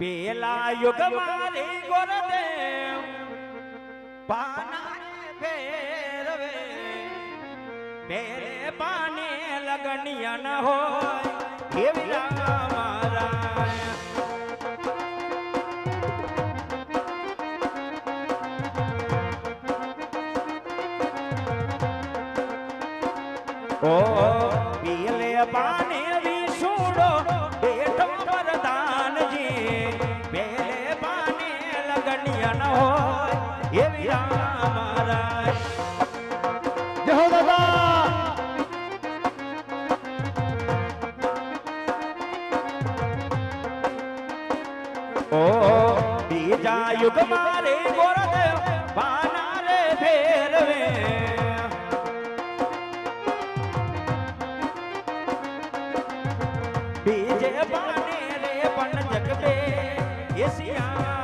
પેલા યુગ મારી ગોરદેવ પાના ફેરવે પેરે પાને લગનિયા ન હોય એવી મારા. ઓ, પીલે પાને વિસુડો હોય એવી રામારાય જય હો દાદા. ઓ, બીજા યુગમાં રે ગોરદેવ પાના રે ફેરવે. બીજે પાને રે પણ જગબે એશિયા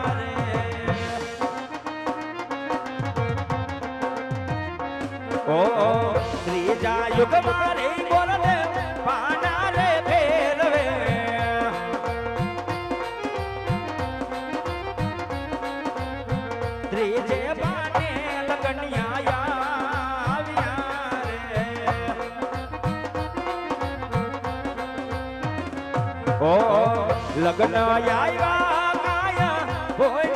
લગ્ન આવ્યા કાયા હોય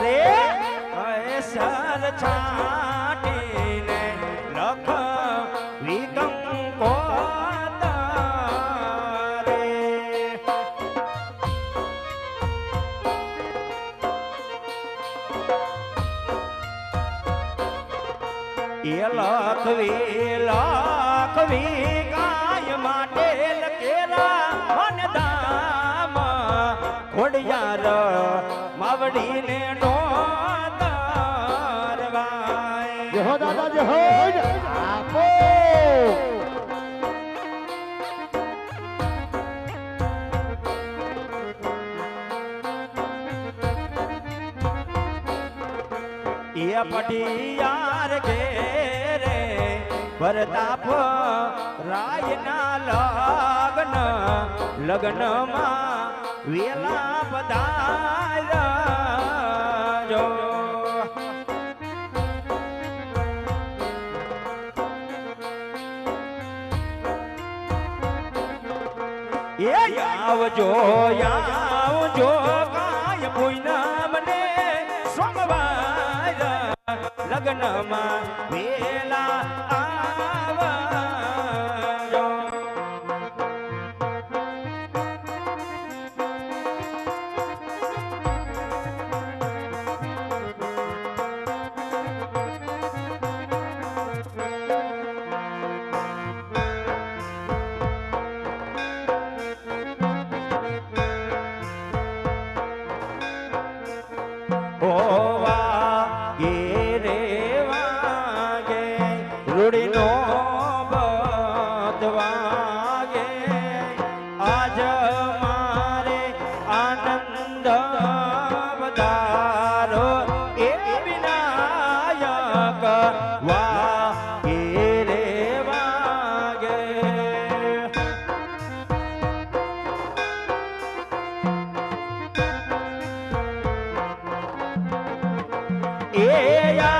અરે સર છાટીને લખ વિગમ એ લખવી લખવી ગાય માટે લખેલા મન દામ ખોડિયાર માવડીને એ પટિયાર ઘેરે ભરતાપ રાયના લગ્ન, લગ્નમાં વેલા પધારજો એ આવજો આવજો કાય નામ સોમવાર લગ્નમાં વેલા આવજો yeah, yeah.